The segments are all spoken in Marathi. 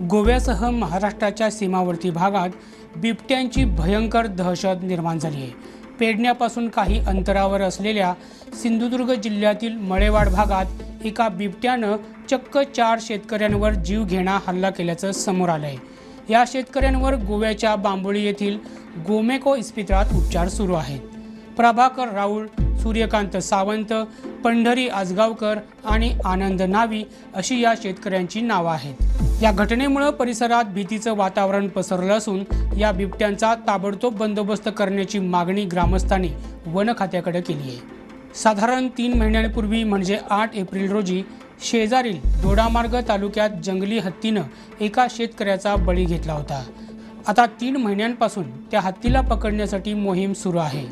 गोव्यासह महाराष्ट्राच्या सीमावर्ती भागात बिबट्यांची भयंकर दहशत निर्माण झाली आहे. पेडण्यापासून काही अंतरावर असलेल्या सिंधुदुर्ग जिल्ह्यातील मळेवाड भागात एका बिबट्यानं चक्क चार शेतकऱ्यांवर जीव घेणा हल्ला केल्याचं समोर आलं आहे या शेतकऱ्यांवर गोव्याच्या बांबोळी येथील गोमेको इस्पितळात उपचार सुरू आहेत. प्रभाकर राऊळ सूर्यकांत सावंत पंढरी आजगावकर आणि आनंद नावी अशी या शेतकऱ्यांची नावं आहेत. या घटनेमुळं परिसरात भीतीचं वातावरण पसरलं असून या बिबट्यांचा ताबडतोब बंदोबस्त करण्याची मागणी ग्रामस्थांनी वन खात्याकडे केली आहे. साधारण तीन महिन्यांपूर्वी म्हणजे आठ एप्रिल रोजी शेजारील दोडामार्ग तालुक्यात जंगली हत्तीनं एका शेतकऱ्याचा बळी घेतला होता. आता तीन महिन्यांपासून त्या हत्तीला पकडण्यासाठी मोहीम सुरू आहे.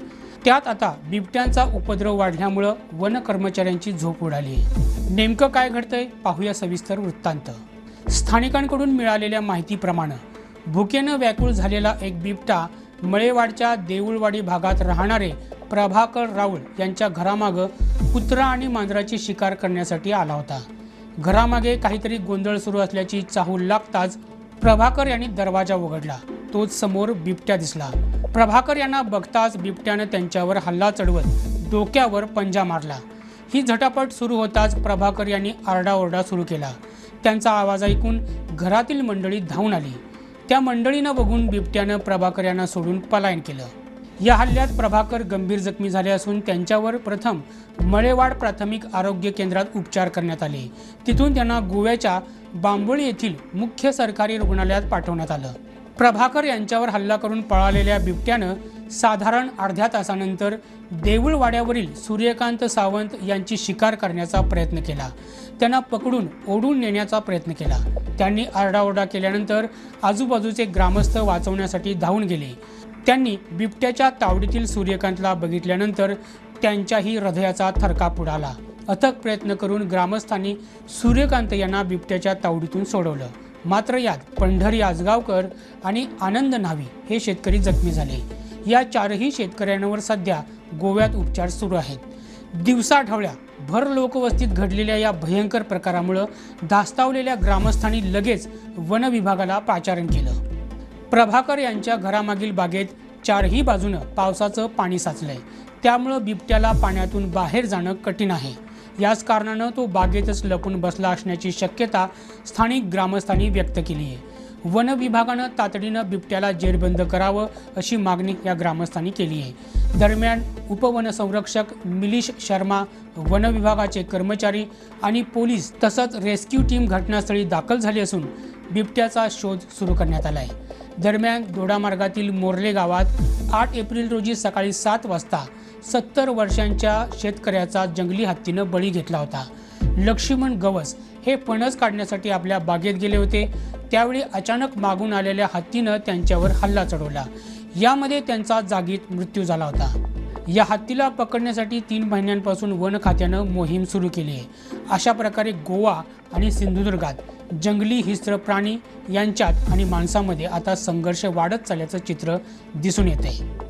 त्यात आता बिबट्यांचा उपद्रव वाढल्यामुळं वन कर्मचाऱ्यांची झोप उडाली आहे. नेमकं काय घडतंय पाहूया सविस्तर वृत्तांत. स्थानिकांकडून मिळालेल्या माहितीप्रमाणे भुकेनं व्याकुळ झालेला एक बिबटा मळेवाडच्या देऊळवाडी भागात राहणारे प्रभाकर राऊळ यांच्या घरामागं कुत्रा आणि मांजराची शिकार करण्यासाठी आला होता. घरामागे काहीतरी गोंधळ सुरू असल्याची चाहूल लागताच प्रभाकर यांनी दरवाजा उघडला. तोच समोर बिबट्या दिसला. प्रभाकर यांना बघताच बिबट्यानं त्यांच्यावर हल्ला चढवत डोक्यावर पंजा मारला. ही झटापट सुरू होताच प्रभाकर यांनी आरडाओरडा सुरू केला. त्यांचा आवाज ऐकून घरातील मंडळी धावून आली. त्या मंडळीनं बघून बिबट्यानं प्रभाकर यांना सोडून पलायन केलं. या हल्ल्यात प्रभाकर गंभीर जखमी झाले असून त्यांच्यावर प्रथम मळेवाड प्राथमिक आरोग्य केंद्रात उपचार करण्यात आले. तिथून त्यांना गोव्याच्या बांबोळी येथील मुख्य सरकारी रुग्णालयात पाठवण्यात आलं. प्रभाकर यांच्यावर हल्ला करून पळालेल्या बिबट्यानं साधारण अर्ध्या तासानंतर देऊळवाड्यावरील सूर्यकांत सावंत यांची शिकार करण्याचा प्रयत्न केला. त्यांना पकडून ओढून नेण्याचा प्रयत्न केला. त्यांनी आरडाओरडा केल्यानंतर आजूबाजूचे ग्रामस्थ वाचवण्यासाठी धावून गेले. त्यांनी बिबट्याच्या तावडीतील सूर्यकांतला बघितल्यानंतर त्यांच्याही हृदयाचा थरकाप उडाला अथक प्रयत्न करून ग्रामस्थांनी सूर्यकांत यांना बिबट्याच्या तावडीतून सोडवलं. मात्र यात पंढरी आजगावकर आणि आनंद न्हावी हे शेतकरी जखमी झाले. या चारही शेतकऱ्यांवर सध्या गोव्यात उपचार सुरू आहेत. दिवसाढवळ्या भर लोकवस्तीत घडलेल्या या भयंकर प्रकारामुळं धास्तावलेल्या ग्रामस्थांनी लगेच वन विभागाला पाचारण केलं. प्रभाकर यांच्या घरामागील बागेत चारही बाजूनं पावसाचं पाणी साचलंय. त्यामुळं बिबट्याला पाण्यातून बाहेर जाणं कठीण आहे. याच कारणानं तो बागेतच लपून बसला असण्याची शक्यता स्थानिक ग्रामस्थांनी व्यक्त केली आहे वन विभागानं तातडीनं बिबट्याला जेरबंद करावं अशी मागणी या ग्रामस्थांनी केली आहे. दरम्यान उपवनसंरक्षक मिलिश शर्मा वन विभागाचे कर्मचारी आणि पोलीस तसंच रेस्क्यू टीम घटनास्थळी दाखल झाली असून बिबट्याचा शोध सुरू करण्यात आला आहे. दरम्यान दोडामार्गातील मोर्ले गावात आठ एप्रिल रोजी सकाळी सात वाजता सत्तर वर्षांच्या शेतकऱ्याचा जंगली हत्तीनं बळी घेतला होता. लक्ष्मण गवस हे फणस काढण्यासाठी आपल्या बागेत गेले होते. त्यावेळी अचानक मागून आलेल्या हत्तीनं त्यांच्यावर हल्ला चढवला. यामध्ये त्यांचा जागीत मृत्यू झाला होता. या हत्तीला पकडण्यासाठी तीन महिन्यांपासून वन खात्यानं मोहीम सुरू केली आहे. अशा प्रकारे गोवा आणि सिंधुदुर्गात जंगली हिस्त्र प्राणी यांच्यात आणि माणसामध्ये आता संघर्ष वाढत चालल्याचं चित्र दिसून येत आहे